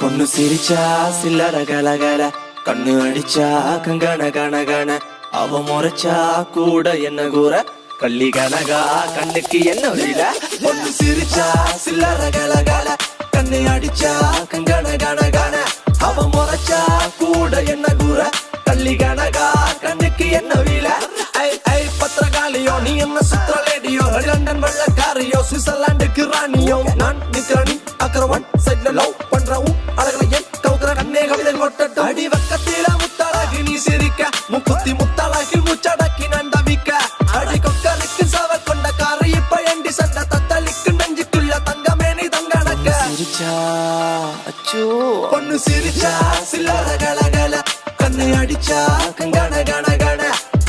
பொண்ணு சிரிச்சா சில்லற கலகல கண்ணு அடிச்சா கங்கன கன அவ முறைச்சா கூட என்ன கூற கள்ளி கனகா கண்ணுக்கு என்ன வில பொண்ணு சிரிச்சா சில்லற கலகல கண்ணு அடிச்சா கங்கன கன அவ முறைச்சா கூட என்ன கூற கள்ளி கனகா கண்ணுக்கு என்ன வில ஐ ஐ பத்திரகாளியோ நீ என்ன சுத்திர லேடியோ லண்டன் வெள்ளக்காரியோ சுவிட்சர்லாண்டுக்கு ராணியோ நான் நிக்கிறேன் அக்கரவன் சைட்ல லவ் பண்றவும் அழகல என் கவுக்கிற கண்ணே கவிதை கொட்டட்டும் அடி வக்கத்தில முத்தழகி நீ சிரிக்க முக்குத்தி முத்தழகில் முச்சடக்கி நண்டவிக்க அடி கொக்கலுக்கு சவ கொண்ட காரை இப்ப எண்டி சண்ட தத்தளிக்கு நெஞ்சுக்குள்ள தங்கமே நீ தங்கணக்க சிரிச்சா அச்சோ. பொண்ணு சிரிச்சா சில்லற கலகல. கண்ணை அடிச்சா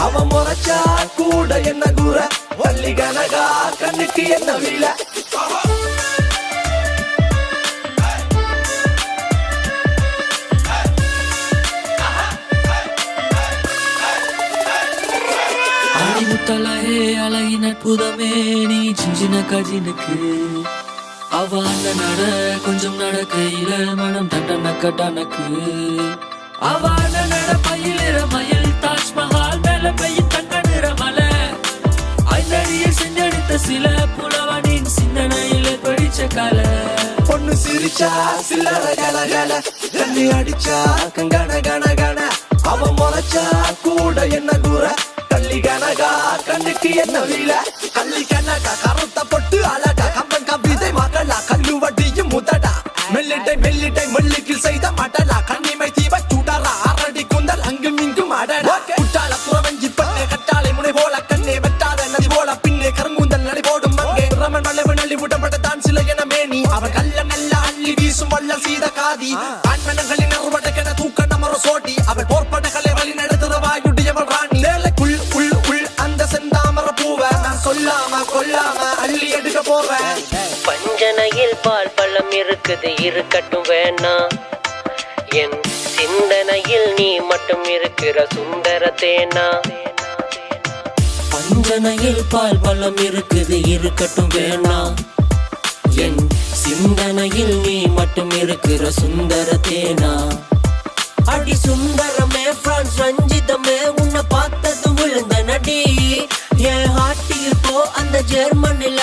அவ முறைச்சா கூட என்ன கூற? வள்ளி கனகா கண்ணுக்கு என்ன வீல? ஆடிமுத்தலையே அழகின் அற்புதமே நீ சின்ன கஜினுக்கு. அவ அந்த நட கொஞ்சம் நடக்கையில மனம் தண்டனக்க டனக்கு அவ அந்த நட பயிலிற மயில் தாஜ்மஹால் மேல பெய்யும் தங்க நிற மலை. ஐந்தடியில் செஞ்செடுத்த சில புலவனின் சிந்தனையில படிச்ச கலை. பொண்ணு சிரிச்சா சில்லற கல கல. தண்ணி அடிச்சா கங்கன கன கன. அவ முளைச்சா கூட என்ன கூற? கள்ளி கனகா கண்ணுக்கு என்ன வீல? கள்ளி கனகா கருத்த பொட்டு அழகா. கம்பன் கவிதை மகளா கல்லு வட்டியும் முதடா மெல்லிட்டை மெல்லிட்டை மெல்லுக்கில் செய்த மடலா கண்ணிமை தீப சுடரா அரடி குந்தல் அங்கும் இங்கும் அடடா. குட்டால புறவஞ்சி பண்ணே கட்டாளை முனை போல கண்ணே வெட்டாத நதி போல பின்னே கருங்குந்தல் நடை போடும் அங்கே ரமன் வளைவு நள்ளி விடப்பட்ட தான் சில என மேனி. அவ கல்ல நல்ல அள்ளி வீசும் வல்ல சீத காதி. ஆண்மனங்களின் அறுபடக்கென தூக்க நமர சோட்டி. எடுக்க போறேன். பஞ்சனையில் பால் பழம் இருக்குது இருக்கட்டும் வேணாம் என் சிந்தனையில் நீ மட்டும் இருக்கிற சுந்தர தேனா. பஞ்சனையில் பால் பழம் இருக்குது இருக்கட்டும் வேணாம் என் சிந்தனையில் நீ மட்டும் இருக்கிற சுந்தர தேனா. அடி சுந்தரமே பிரான்ஸ் ரஞ்சிதமே உன்னை பார்த்தது விழுந்த நடி. என் ஹார்ட் இப்போ அந்த ஜெர்மனில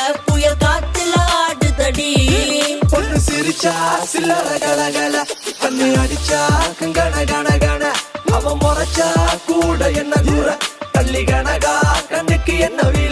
பொண்ணு சிரிச்சா சில்லற கலகல கண்ணு அடிச்சா கங்கன கன கன அவ முறைச்சா கூட என்ன கூற தள்ளி கனகா கண்ணுக்கு என்ன வீல